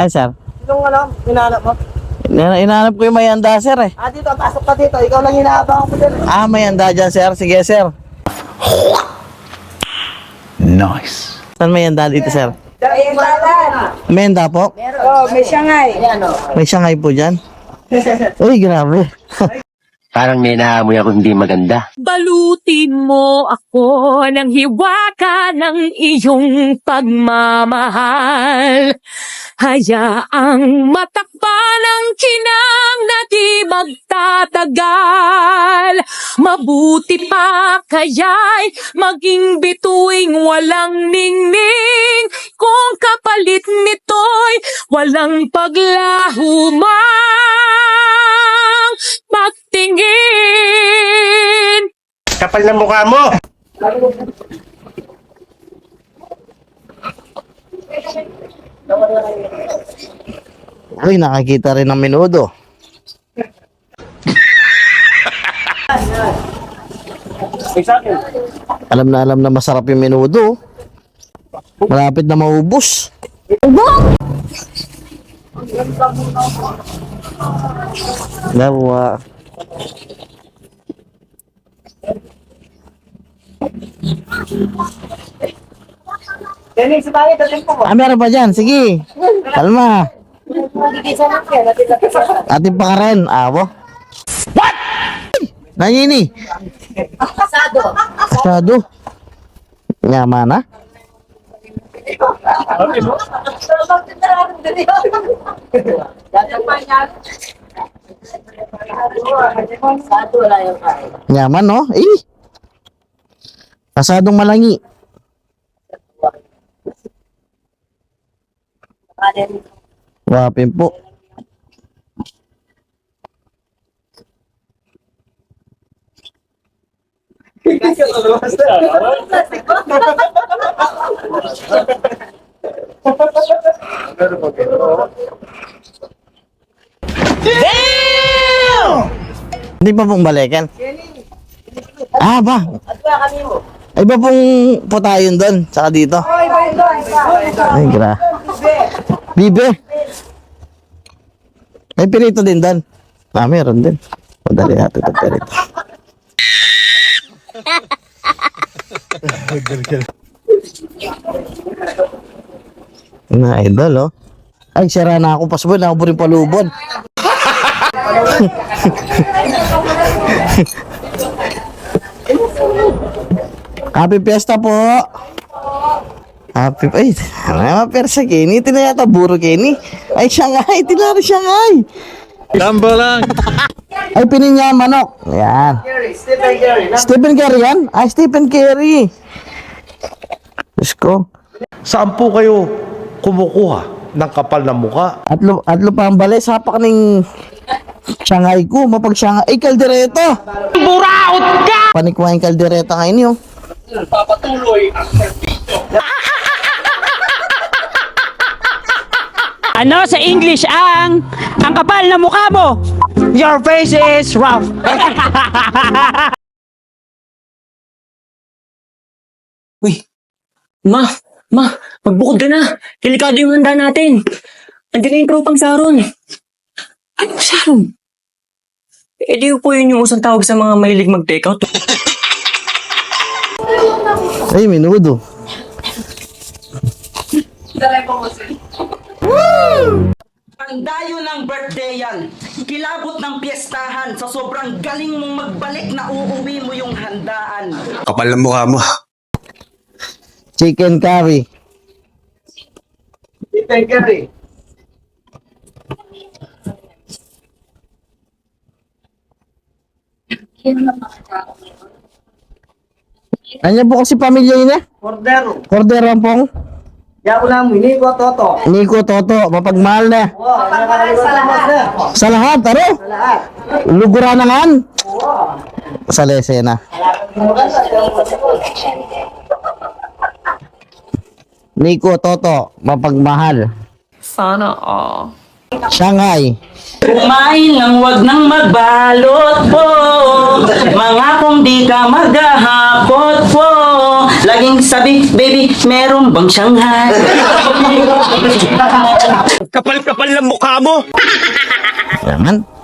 Ay, sir. Sinong ano, hinahanap mo? Ina- Inahanap ko yung may handa, sir eh. Ah, dito, pasok ka dito. Ikaw lang hinahabang ko dyan. Ah, may handa dyan, sir. Sige, sir. Nice. Saan may handa dito, sir? Ayun, dalan. May handa po? Oh, may siyangay. Ayan, oh. May siyangay po dyan? Uy, grabe. Parang may naamoy ako hindi maganda. Balutin mo ako ng hiwaka ng iyong pagmamahal. Hayaang matakpan ang kinang na di magtatagal. Mabuti pa kaya'y maging bituing walang ningning. Kung kapalit nito'y walang paglaho mang magtingin. Kapal na mukha mo! Uy, nakakita rin ng menudo. Alam na alam na masarap yung menudo. Malapit na maubos. Nawa. Yan yung sibali, dating po. Ah, meron pa dyan. Sige. Kalma. Ating pa ka rin. Awo. What? Nangini. Asado. Asado. Nyama na. Nyaman, no? Eh. Asadong malangi. Wapin po. Hindi pa pong balikan? Ah, ba? Ay ba pong putayon doon? Tsaka dito? Ay, gra. Bibe. May pirito din doon. Ah, meron din. O, dali natin ito pirito. Na idol, oh. Ay, sira na ako pasbon. Ako po rin palubon. Happy Fiesta po. Happy ay, ano mga persa kini, tinayata buro kini. Ay, Shanghai, tinari Shanghai. Tamba lang. Ay, pininya manok. Ayan. Stephen Gary. Stephen Curry yan? Ay, Stephen Curry. Diyos ko. Saan po kayo kumukuha ng kapal na muka? Atlo, atlo pa ang bali. Sapak ng Shanghai ko. Mapag Shanghai. Ay, kaldereta. Buraot ka! Panikuha yung kaldereta ngayon yun. Ano sa English ang ang kapal na mukha mo? Your face is rough. Uy, ma, ma, magbukod ka na. Delikado yung handa natin. Andiyan na yung tropang Saron. Anong Saron? Eh di po yun yung usang tawag sa mga mahilig mag-takeout. Ay, minudo. Ang dayo ng birthday yan. Kilabot ng piyestahan. Sa sobrang galing mong magbalik na uuwi mo yung handaan. Kapal na mukha mo. Chicken curry. Stephen Gary. Ano po kasi pamilya eh? Cordero. Cordero ang pong. Yaw na mo, ko toto. Nico Toto. Mapagmahal na. Wow, nakakalimutan sa lahat. Sa lahat, aro. Sa lahat. Luguranangan. Sa lesena. Nico Toto. Mapagmahal. Sana all. Shanghai. Kumain lang wag nang magbalot po Mga kung di ka maghahakot po Laging sabi, baby, meron bang Shanghai? Kapal-kapal ng mukha mo! Yaman.